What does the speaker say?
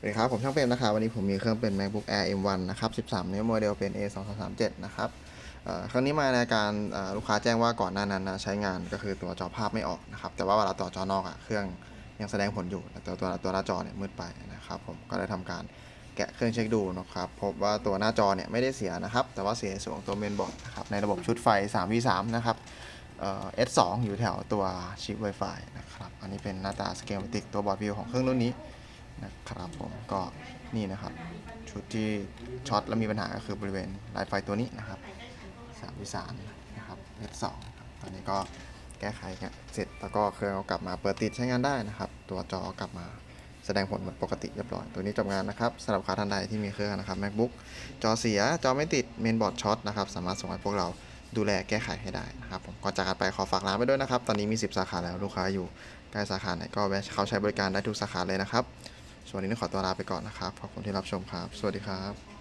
สวัสดีครับ ผมช่างเฟรมนะครับวันนี้ผมมีเครื่องเป็น MacBook Air M1 นะครับ13นิ้วโมเดลเป็น A2337 นะครับครั้งนี้มาในการลูกค้าแจ้งว่าก่อนหน้านั้นนะใช้งานก็คือตัวจอภาพไม่ออกนะครับ แต่ว่าเวลาต่อจอนอกอะเครื่องยังแสดงผลอยู่แต่ตัวตัวหน้าจอเนี่ยมืดไปนะครับผมก็ได้ทำการแกะเครื่องเช็คดูนะครับพบว่าตัวหน้าจอเนี่ยไม่ได้เสียนะครับ แต่ว่าเสียส่วนของตัวเมนบอร์ดนะครับในระบบชุดไฟ 3v3 นะครับเอ่อ S2 อยู่แถวตัวชิป Wi-Fi นะครับอันนี้เป็นหน้าตาสเกลติกตัวบอร์ดวิวของเครื่องรุ่นนี้นะครับ ผมก็นี่นะครับ ชุดที่ช็อตแล้วมีปัญหาก็คือบริเวณลายไฟตัวนี้นะครับสามวิสานนะครับ S2 ครับตอนนี้ก็แก้ไขเสร็จแล้วก็เครื่องเอากลับมาเปิดติดใช้งานได้นะครับ ตัวจอกลับมาแสดงผลเหมือนปกติเรียบร้อย ตัวนี้จบงานนะครับสำหรับลูกค้าท่านใดที่มีเครื่องนะครับ MacBook จอเสีย จอไม่ติดเมนบอร์ดช็อตนะครับ สามารถส่งให้พวกเราดูแลแก้ไขให้ได้นะครับผมก่อนจากกันไปขอฝากร้านไปด้วยนะครับ ตอนนี้มี 10 สาขาแล้วลูกค้าอยู่ใกล้สาขาไหนก็แวะเข้าใช้บริการได้ทุกสาขาเลยนะครับ ส่วนวันนี้ต้องขอตัวลาไปก่อนนะครับ ขอบคุณที่รับชมครับ สวัสดีครับ